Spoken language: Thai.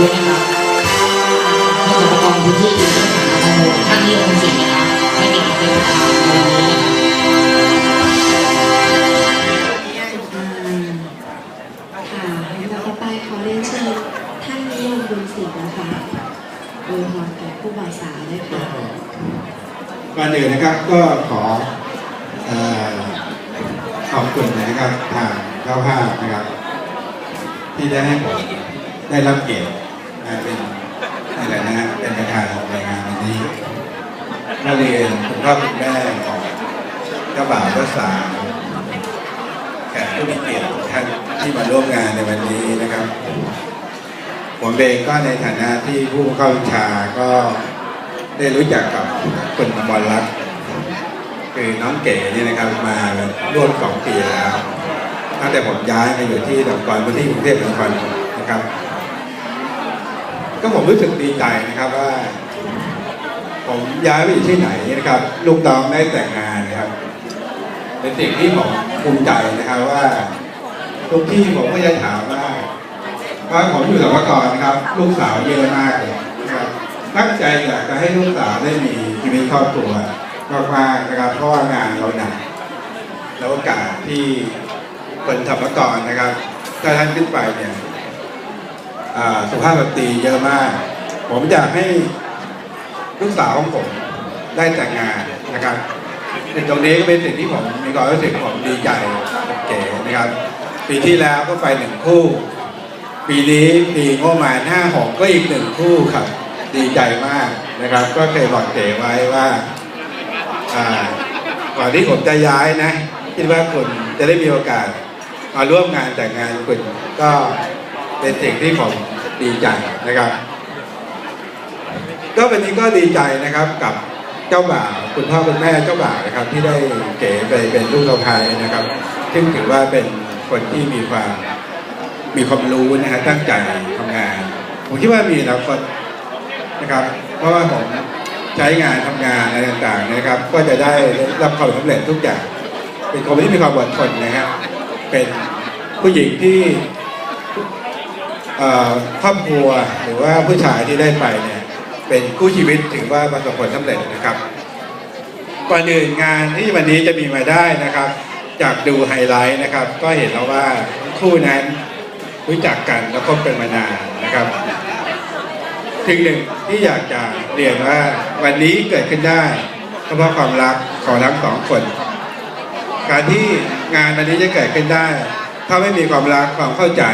ด้วยนะครับเพื่อจะประกอบพื้นที่ในเรื่องของการโหวตท่านนิยมศิลป์นะครับให้มีการเป็นประธานในวันนี้นะครับค่ะแล้วต่อไปขอเรียนเชิญท่านนิยมบุญศิลป์นะคะโดยพรแก่ผู้บ่าวสาวด้วยค่ะก่อนอื่นนะครับก็ขอขอบคุณนะครับทางเจ้าภาพนะครับ ที่ได้ให้ผมได้รับเกียรติ เป็นอะไรนะฮะเป็นประธานในงานวันนี้นักเรียนคุณพ่อคุณแม่ของเจ้าบ่าวเจ้าสาวแขกผู้มีเกียรติท่านที่มาร่วมงานในวันนี้นะครับ ผมเองก็ในฐานะที่ผู้เข้าวิชาก็ได้รู้จักกับคุณอมรรัตน์คือน้องเก๋นี่นะครับมาร่วมสองปีแล้วตั้งแต่ผมย้ายมาอยู่ที่ดอกกรพื้นที่กรุงเทพมหานครนะครับ ก็ผมรู้สึกดีใจนะครับว่า ผมย้ายไปอยู่ที่ไหนนะครับ ลูกน้องได้แต่งงานนะครับ เป็นสิ่งที่ผมภูมิใจนะครับว่า ทุกที่ผมก็จะถามว่าเพราะผมอยู่สมกรนะครับ ลูกสาวเยอะมากเลยนะครับตั้งใจอยากจะให้ลูกสาวได้มีชีวิตครอบครัวมากๆนะครับ เพราะว่างานเราหนักแล้วโอกาสที่คนธรรมกรนะครับถ้าท่านขึ้นไปเนี่ย สุภาพสตรีเยอะมาก ผมอยากให้ลูกสาวของผมได้แต่งงานนะครับในตรงนี้ก็เป็นสิ่งที่ผมมีความรู้สึกผมดีใจเก๋นะครับ ปีที่แล้วก็ไปหนึ่งคู่ ปีนี้ปีงบมาห้าหกก็อีกหนึ่งคู่ครับ ดีใจมากนะครับ ก็เคยบอกเก๋ไว้ว่าอ่าก่อนที่ผมจะย้ายนะคิดว่าคุณจะได้มีโอกาสมาร่วมงานแต่งงานคุณก็ เป็นสิ่งที่ผมดีใจนะครับ ก็วันนี้ก็ดีใจนะครับกับเจ้าบ่าวคุณพ่อคุณแม่เจ้าบ่าวนะครับ ที่ได้เก๋ไปเป็นลูกสะใภ้นะครับ ซึ่งถือว่าเป็นคนที่มีความมีความรู้นะฮะตั้งใจทำงาน ผมคิดว่ามีอนาคตนะครับ เพราะว่าผมใช้งานทำงานอะไรต่างๆนะครับ ก็จะได้รับความสำเร็จทุกอย่าง เป็นคนที่มีความอดทนนะครับเป็นผู้หญิงที่ ครอบครัวหรือว่าผู้ชายที่ได้ไปเนี่ยเป็นคู่ชีวิตถือว่าประสบผลสำเร็จนะครับก่อนอื่นงานที่วันนี้จะมีมาได้นะครับ จากดูไฮไลท์นะครับ ก็เห็นแล้วว่าคู่นั้นรู้จักกันแล้วก็เป็นมานานนะครับสิ่งหนึ่งที่อยากจะเรียนว่าวันนี้เกิดขึ้นได้เพราะความรักของทั้งสองคน การที่งานวันนี้จะเกิดขึ้นได้ ถ้าไม่มีความรักความเข้าใจ